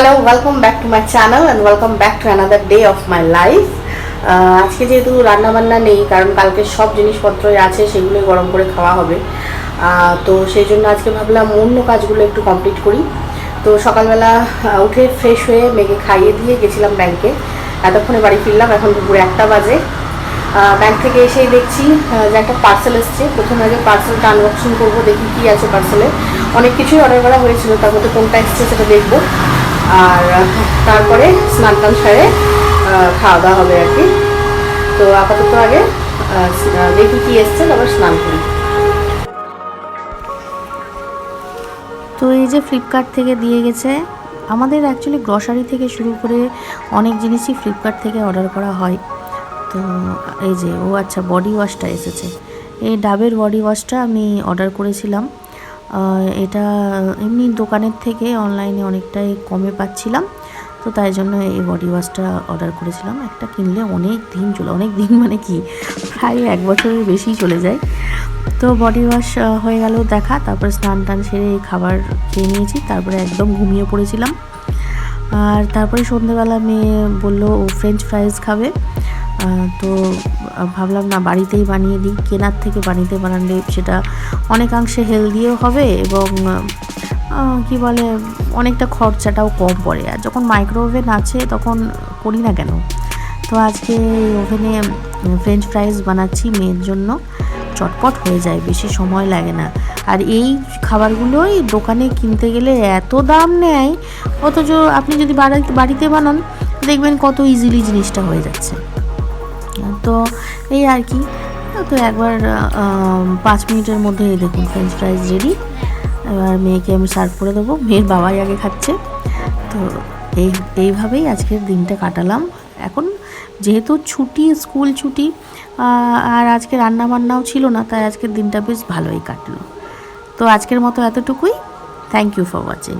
Hello welcome back to my channel and welcome back to another day of my life আজকে যেহেতু রান্না বান্না নেই, কারণ কালকে সব জিনিসপত্রই আছে, সেগুলোই গরম করে খাওয়া হবে। তো সেই জন্য আজকে ভাবলাম অন্য কাজগুলো একটু কমপ্লিট করি। তো সকালবেলা উঠে ফ্রেশ হয়ে মেয়েকে খাইয়ে দিয়ে গেছিলাম ব্যাংকে এতক্ষণে বাড়ি ফিরলাম, এখন দুপুরে একটা বাজে। ব্যাংক থেকে এসেই দেখছি যে একটা পার্সেল এসছে। প্রথমে আগে পার্সেলটা আনবক্সিং করব, দেখি কী আছে পার্সেলে অনেক কিছুই অর্ডার করা হয়েছিল, তার মধ্যে কোনটা এসছে সেটা দেখব। আর তারপরে স্নান টান সেরে খাওয়া দাওয়া হবে আর কি। তো আপাতত আগে দেখি কী এসছে, তারপর স্নান করি। তো এই যে ফ্লিপকার্ট থেকে দিয়ে গেছে, আমাদের অ্যাকচুয়ালি গ্রসারি থেকে শুরু করে অনেক জিনিসই ফ্লিপকার্ট থেকে অর্ডার করা হয়। তো এই যে, ও আচ্ছা বডি ওয়াশটা এসেছে। এই ডাবের বডি ওয়াশটা আমি অর্ডার করেছিলাম। এটা, এমনি দোকানের থেকে অনলাইনে অনেকটাই কমে পাচ্ছিলাম। তো তাই জন্য এই বডি ওয়াশটা অর্ডার করেছিলাম। একটা কিনলে অনেক দিন চলে, অনেক দিন মানে কি, প্রায় এক বছরের বেশি চলে যায়। তো বডি ওয়াশ হয়ে গেল দেখা, তারপর স্নান টান সেরে খাবার খেয়ে নিয়েছি, তারপরে একদম ঘুমিয়ে পড়েছিলাম। আর তারপরে সন্ধেবেলা মেয়ে বলল, ও ফ্রেঞ্চ ফ্রাইজ খাবে। তো ভাবলাম না বাড়িতেই বানিয়ে দিই। কেনার থেকে বাড়িতে বানালে সেটা অনেকাংশে হেলদিও হবে এবং কি বলে, অনেকটা খরচাটাও কম পড়ে। আর যখন মাইক্রো ওভেন আছে তখন করি না কেন? তো আজকে ওভেনে ফ্রেঞ্চ ফ্রাইজ বানাচ্ছি মেয়ের জন্য। চটপট হয়ে যায়, বেশি সময় লাগে না। আর এই খাবারগুলোই দোকানে কিনতে গেলে এত দাম নেয়, অথচ আপনি যদি বাড়িতে বানান, দেখবেন কত ইজিলি জিনিসটা হয়ে যাচ্ছে। তো এই আর কি। তো একবার পাঁচ মিনিটের মধ্যে দেখুন ফ্রেঞ্চ ফ্রাইজ রেডি এবার মেয়েকে আমি সার্ভ করে দেবো। মেয়ের বাবাই আগে খাচ্ছে। তো এই, এইভাবেই আজকের দিনটা কাটালাম। এখন যেহেতু ছুটি স্কুল ছুটি আর আজকে রান্না বান্নাও ছিল না, তাই আজকের দিনটা বেশ ভালোই কাটলো। তো আজকের মতো এতটুকুই। Thank you for watching